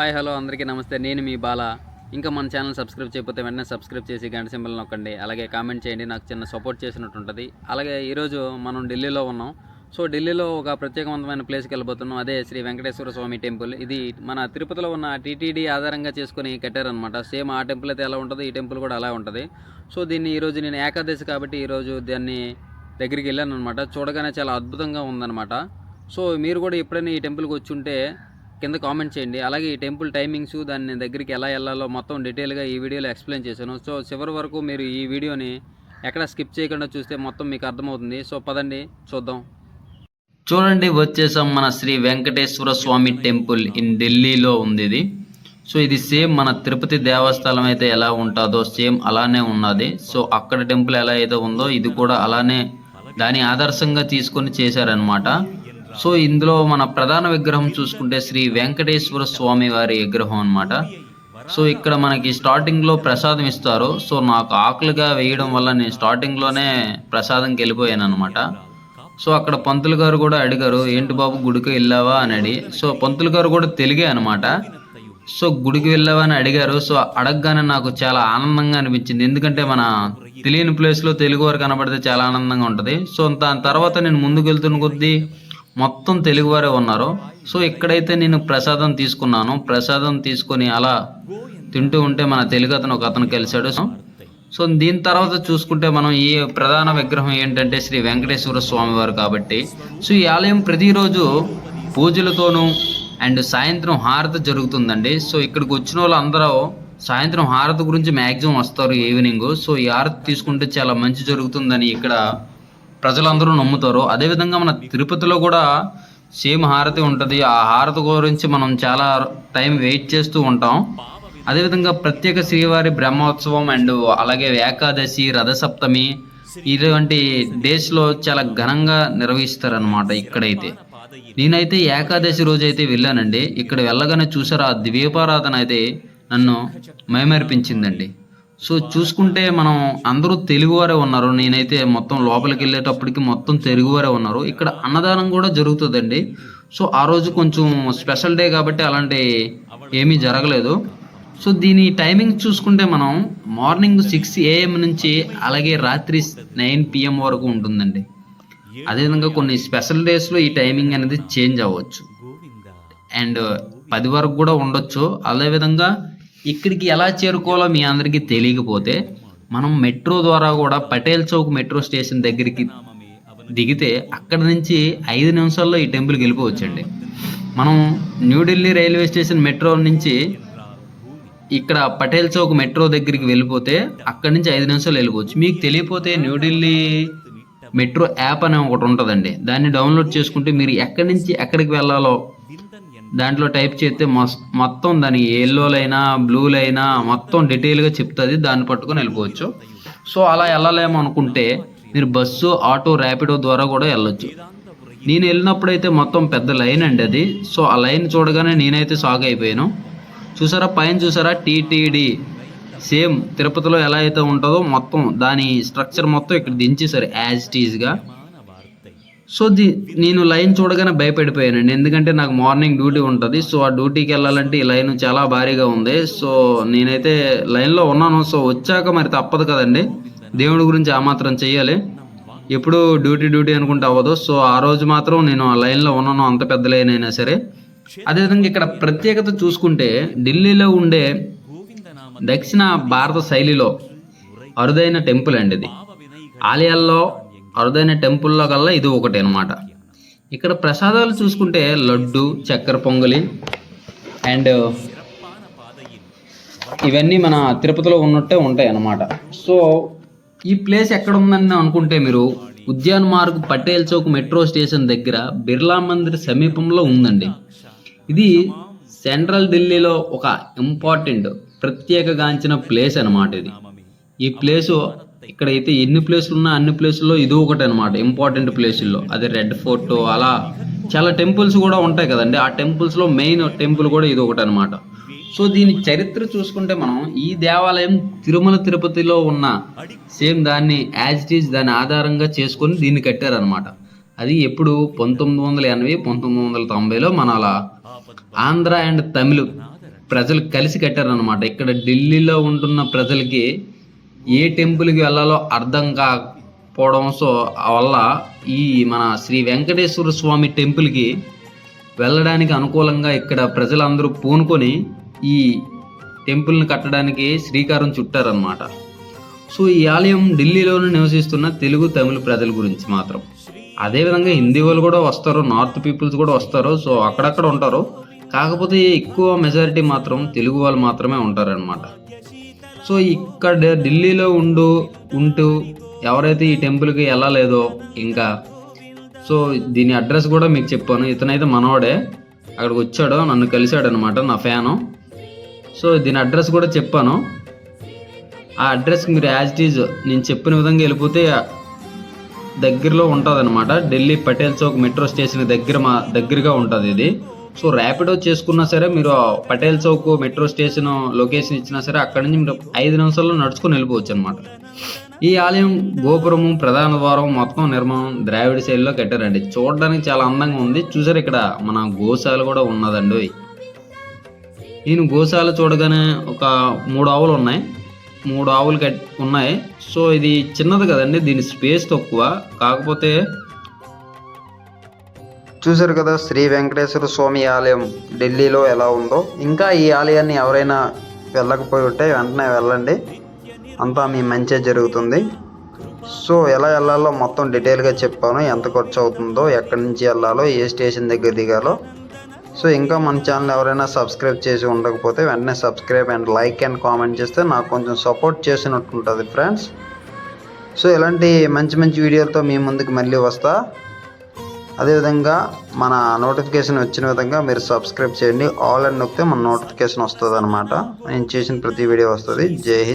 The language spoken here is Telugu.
హాయ్ హలో అందరికీ నమస్తే. నేను మీ బాల. ఇంకా మన ఛానల్ సబ్స్క్రైబ్ చేయకపోతే వెంటనే సబ్స్క్రైబ్ చేసి గంట సింబల్ నొక్కండి. అలాగే కామెంట్ చేయండి. నాకు చిన్న సపోర్ట్ చేసినట్టు ఉంటుంది. అలాగే ఈరోజు మనం ఢిల్లీలో ఉన్నాం. సో ఢిల్లీలో ఒక ప్రత్యేకవంతమైన ప్లేస్కి వెళ్ళబోతున్నాం. అదే శ్రీ వెంకటేశ్వర స్వామి టెంపుల్. ఇది మన తిరుపతిలో ఉన్న టీటీడీ ఆధారంగా చేసుకుని కట్టారనమాట సేమ్ ఆ టెంపుల్ అయితే ఎలా ఉంటుందో ఈ టెంపుల్ కూడా అలా ఉంటుంది. సో దీన్ని ఈరోజు నేను ఏకాదశి కాబట్టి ఈరోజు దాన్ని దగ్గరికి వెళ్ళాను అనమాట చూడగానే చాలా అద్భుతంగా ఉందన్నమాట. సో మీరు కూడా ఎప్పుడైనా ఈ టెంపుల్కి వచ్చి ఉంటే కింద కామెంట్ చేయండి. అలాగే ఈ టెంపుల్ టైమింగ్స్ దాని దగ్గరికి ఎలా వెళ్ళాలో మొత్తం డీటెయిల్గా ఈ వీడియోలో ఎక్స్ప్లెయిన్ చేశాను. సో చివరి వరకు మీరు ఈ వీడియోని ఎక్కడ స్కిప్ చేయకుండా చూస్తే మొత్తం మీకు అర్థమవుతుంది. సో పదండి చూద్దాం. చూడండి వచ్చేసాం మన శ్రీ వెంకటేశ్వర స్వామి టెంపుల్ ఇన్ ఢిల్లీలో ఉంది ఇది. సో ఇది సేమ్ మన తిరుపతి దేవస్థానం అయితే ఎలా ఉంటుందో సేమ్ అలానే ఉన్నది. సో అక్కడ టెంపుల్ ఎలా అయితే ఉందో ఇది కూడా అలానే దాని ఆదర్శంగా తీసుకొని చేశారనమాట సో ఇందులో మన ప్రధాన విగ్రహం చూసుకుంటే శ్రీ వెంకటేశ్వర స్వామి వారి విగ్రహం అనమాట సో ఇక్కడ మనకి స్టార్టింగ్లో ప్రసాదం ఇస్తారు. సో నాకు ఆకలిగా వేయడం వల్ల నేను స్టార్టింగ్లోనే ప్రసాదంకి వెళ్ళిపోయాను అనమాట సో అక్కడ పంతులు గారు కూడా అడిగారు ఏంటి బాబు గుడికి వెళ్ళావా? అని అడి సో పంతులు గారు కూడా తెలుగే అనమాట సో గుడికి వెళ్ళావా అని అడిగారు. సో అడగగానే నాకు చాలా ఆనందంగా అనిపించింది. ఎందుకంటే మన తెలియని ప్లేస్లో తెలుగు వారు కనబడితే చాలా ఆనందంగా ఉంటుంది. సో దాని తర్వాత నేను ముందుకు వెళ్తున్న కొద్దీ మొత్తం తెలుగువారే ఉన్నారు. సో ఇక్కడైతే నేను ప్రసాదం తీసుకున్నాను. ప్రసాదం తీసుకొని అలా తింటూ ఉంటే మన తెలుగు అతను ఒక అతను కలిశాడు. సో సో దీని తర్వాత చూసుకుంటే మనం ఈ ప్రధాన విగ్రహం ఏంటంటే శ్రీ వెంకటేశ్వర స్వామి వారు కాబట్టి. సో ఈ ఆలయం ప్రతిరోజు పూజలతోనూ అండ్ సాయంత్రం హారతి జరుగుతుందండి. సో ఇక్కడికి వచ్చిన వాళ్ళందరూ సాయంత్రం హారతి గురించి మ్యాక్సిమం వస్తారు ఈవినింగ్. సో ఈ హారతి తీసుకుంటే చాలా మంచి జరుగుతుందని ఇక్కడ ప్రజలందరూ నమ్ముతారు. అదేవిధంగా మన తిరుపతిలో కూడా సేమ్ హారతి ఉంటుంది. ఆ హారతి గురించి మనం చాలా టైం వెయిట్ చేస్తూ ఉంటాం. అదేవిధంగా ప్రత్యేక శ్రీవారి బ్రహ్మోత్సవం అండ్ అలాగే ఏకాదశి రథసప్తమి ఇటువంటి డేస్లో చాలా ఘనంగా నిర్వహిస్తారనమాట ఇక్కడైతే. నేనైతే ఏకాదశి రోజు అయితే వెళ్ళానండి. ఇక్కడ వెళ్ళగానే చూసారా ఆ ద్వీపారాధన అయితే నన్ను మైమర్పించిందండి. సో చూసుకుంటే మనం అందరూ తెలుగువారే ఉన్నారు. నేనైతే మొత్తం లోపలికి వెళ్ళేటప్పటికి మొత్తం తెలుగువారే ఉన్నారు. ఇక్కడ అన్నదానం కూడా జరుగుతుందండి. సో ఆ రోజు కొంచెం స్పెషల్ డే కాబట్టి అలాంటి ఏమీ జరగలేదు. సో దీని టైమింగ్ చూసుకుంటే మనం మార్నింగ్ సిక్స్ ఏఎం నుంచి అలాగే రాత్రి నైన్ పిఎం వరకు ఉంటుందండి. అదేవిధంగా కొన్ని స్పెషల్ డేస్లో ఈ టైమింగ్ అనేది చేంజ్ అవ్వచ్చు. అండ్ పది వరకు కూడా ఉండొచ్చు. అదేవిధంగా ఇక్కడికి ఎలా చేరుకోవాలో మీ అందరికీ తెలియకపోతే మనం మెట్రో ద్వారా కూడా పటేల్ చౌక్ మెట్రో స్టేషన్ దగ్గరికి దిగితే అక్కడ నుంచి ఐదు నిమిషాల్లో ఈ టెంపుల్కి వెళ్ళిపోవచ్చండి మనం న్యూఢిల్లీ రైల్వే స్టేషన్ మెట్రో నుంచి ఇక్కడ పటేల్ చౌక్ మెట్రో దగ్గరికి వెళ్ళిపోతే అక్కడి నుంచి ఐదు నిమిషాలు వెళ్ళిపోవచ్చు. మీకు తెలియపోతే న్యూఢిల్లీ మెట్రో యాప్ అనే ఒకటి ఉంటుందండి. దాన్ని డౌన్లోడ్ చేసుకుంటే మీరు ఎక్కడి నుంచి ఎక్కడికి వెళ్ళాలో దాంట్లో టైప్ చేస్తే మొత్తం దాని ఎల్లోలైనా బ్లూలైనా మొత్తం డీటెయిల్గా చెప్తుంది. దాన్ని పట్టుకొని వెళ్ళిపోవచ్చు. సో అలా వెళ్ళలేమో అనుకుంటే మీరు బస్సు ఆటో ర్యాపిడో ద్వారా కూడా వెళ్ళొచ్చు. నేను వెళ్ళినప్పుడు అయితే మొత్తం పెద్ద లైన్ అండి అది. సో ఆ లైన్ చూడగానే నేనైతే షాక్ అయిపోయాను. చూసారా పైన చూసారా టీటీడీ సేమ్ తిరుపతిలో ఎలా అయితే ఉంటుందో మొత్తం దాని స్ట్రక్చర్ మొత్తం ఇక్కడ దించేసారు యాజ్ టీజ్గా సో ది నేను లైన్ చూడగానే భయపడిపోయానండి. ఎందుకంటే నాకు మార్నింగ్ డ్యూటీ ఉంటుంది. సో ఆ డ్యూటీకి వెళ్ళాలంటే ఈ లైన్ చాలా భారీగా ఉంది. సో నేనైతే లైన్లో ఉన్నాను. సో వచ్చాక మరి తప్పదు కదండి. దేవుడి గురించి ఆ మాత్రం చేయాలి ఎప్పుడు డ్యూటీ డ్యూటీ అనుకుంటే అవ్వదు. సో ఆ రోజు మాత్రం నేను ఆ లైన్లో ఉన్నాను. అంత పెద్ద లైన్ అయినా సరే. అదేవిధంగా ఇక్కడ ప్రత్యేకత చూసుకుంటే ఢిల్లీలో ఉండే దక్షిణ భారత శైలిలో అరుదైన టెంపుల్ అండి ఇది. ఆలయాల్లో అరుదైన టెంపుల్లో కల్లా ఇది ఒకటి అనమాట ఇక్కడ ప్రసాదాలు చూసుకుంటే లడ్డు చక్కెర పొంగలి అండ్ ఇవన్నీ మన తిరుపతిలో ఉన్నట్టే ఉంటాయి అన్నమాట. సో ఈ ప్లేస్ ఎక్కడ ఉందని అనుకుంటే మీరు ఉద్యాన్ మార్గ్ పటేల్ చౌక్ మెట్రో స్టేషన్ దగ్గర బిర్లా మందిర్ సమీపంలో ఉందండి. ఇది సెంట్రల్ ఢిల్లీలో ఒక ఇంపార్టెంట్ ప్రత్యేకగాంచిన ప్లేస్ అన్నమాట ఇది. ఈ ప్లేసు ఇక్కడైతే ఎన్ని ప్లేసులు ఉన్నా అన్ని ప్లేసుల్లో ఇది ఒకటి అనమాట ఇంపార్టెంట్ ప్లేసుల్లో అదే రెడ్ ఫోర్ట్ అలా చాలా టెంపుల్స్ కూడా ఉంటాయి కదండి. ఆ టెంపుల్స్లో మెయిన్ టెంపుల్ కూడా ఇది ఒకటి అనమాట సో దీని చరిత్ర చూసుకుంటే మనం ఈ దేవాలయం తిరుమల తిరుపతిలో ఉన్న సేమ్ దాన్ని యాజ్ ఇట్ ఈజ్ దాని ఆధారంగా చేసుకొని దీన్ని కట్టారనమాట అది ఎప్పుడు? పంతొమ్మిది వందల ఎనభై పంతొమ్మిది వందల తొంభైలో మన అలా ఆంధ్ర అండ్ తమిళ్ ప్రజలు కలిసి కట్టారనమాట ఇక్కడ ఢిల్లీలో ఉంటున్న ప్రజలకి ఏ టెంపుల్కి వెళ్ళాలో అర్థం కాకపోవడం సో ఆ వల్ల ఈ మన శ్రీ వెంకటేశ్వర స్వామి టెంపుల్కి వెళ్ళడానికి అనుకూలంగా ఇక్కడ ప్రజలందరూ పూనుకొని ఈ టెంపుల్ని కట్టడానికి శ్రీకారం చుట్టారనమాట సో ఈ ఆలయం ఢిల్లీలోనే నివసిస్తున్న తెలుగు తమిళ ప్రజల గురించి మాత్రం. అదేవిధంగా హిందీ వాళ్ళు కూడా వస్తారు నార్త్ పీపుల్స్ కూడా వస్తారు సో అక్కడక్కడ ఉంటారు. కాకపోతే ఎక్కువ మెజారిటీ మాత్రం తెలుగు వాళ్ళు మాత్రమే ఉంటారనమాట సో ఇక్కడ ఢిల్లీలో ఉండు ఉంటూ ఎవరైతే ఈ టెంపుల్కి వెళ్ళలేదో ఇంకా. సో దీని అడ్రస్ కూడా మీకు చెప్పాను. ఇతనైతే మనవాడే అక్కడికి వచ్చాడు నన్ను కలిశాడు అనమాట నా ఫ్యాను. సో దీని అడ్రస్ కూడా చెప్పాను. ఆ అడ్రస్కి మీరు యాజ్ ఇట్ ఈజ్ నేను చెప్పిన విధంగా వెళ్ళిపోతే దగ్గరలో ఉంటుంది అనమాట ఢిల్లీ పటేల్ చౌక్ మెట్రో స్టేషన్ దగ్గర మా దగ్గరగా ఉంటుంది ఇది. సో ర్యాపిడో చేసుకున్నా సరే మీరు Patel Chowk metro station location ఇచ్చినా సరే అక్కడి నుంచి మీరు ఐదు నిమిషాల్లో నడుచుకుని వెళ్ళిపోవచ్చు అనమాట ఈ ఆలయం గోపురము ప్రధాన ద్వారం మొత్తం నిర్మాణం ద్రావిడ శైలిలో కట్టారండి. చూడడానికి చాలా అందంగా ఉంది. చూసారు ఇక్కడ మన గోశాల కూడా ఉన్నదండి. నేను గోశాల చూడగానే ఒక మూడు ఆవులు ఉన్నాయి. మూడు ఆవులు కట్ ఉన్నాయి. సో ఇది చిన్నది కదండి. దీని స్పేస్ తక్కువ. కాకపోతే చూశారు కదా శ్రీ వెంకటేశ్వర స్వామి ఆలయం ఢిల్లీలో ఎలా ఉందో. ఇంకా ఈ ఆలయాన్ని ఎవరైనా వెళ్ళకపోయి ఉంటే వెంటనే వెళ్ళండి. అంతా మీ మంచే జరుగుతుంది. సో ఎలా వెళ్ళాలో మొత్తం డీటెయిల్గా చెప్పాను. ఎంత ఖర్చు అవుతుందో ఎక్కడి నుంచి వెళ్ళాలో ఏ స్టేషన్ దగ్గర దిగాలో. సో ఇంకా మన ఛానల్ ఎవరైనా సబ్స్క్రైబ్ చేసి ఉండకపోతే వెంటనే subscribe and like and comment చేస్తే నాకు కొంచెం సపోర్ట్ చేసినట్టు ఉంటుంది ఫ్రెండ్స్. సో ఇలాంటి మంచి మంచి వీడియోలతో మీ ముందుకు మళ్ళీ వస్తా. అదేవిధంగా మన నోటిఫికేషన్ వచ్చిన విధంగా మీరు సబ్స్క్రైబ్ చేయండి. ఆల్ అని నొక్కితే మన నోటిఫికేషన్ వస్తుంది అనమాట నేను చేసిన ప్రతి వీడియో వస్తుంది. జై హింద్.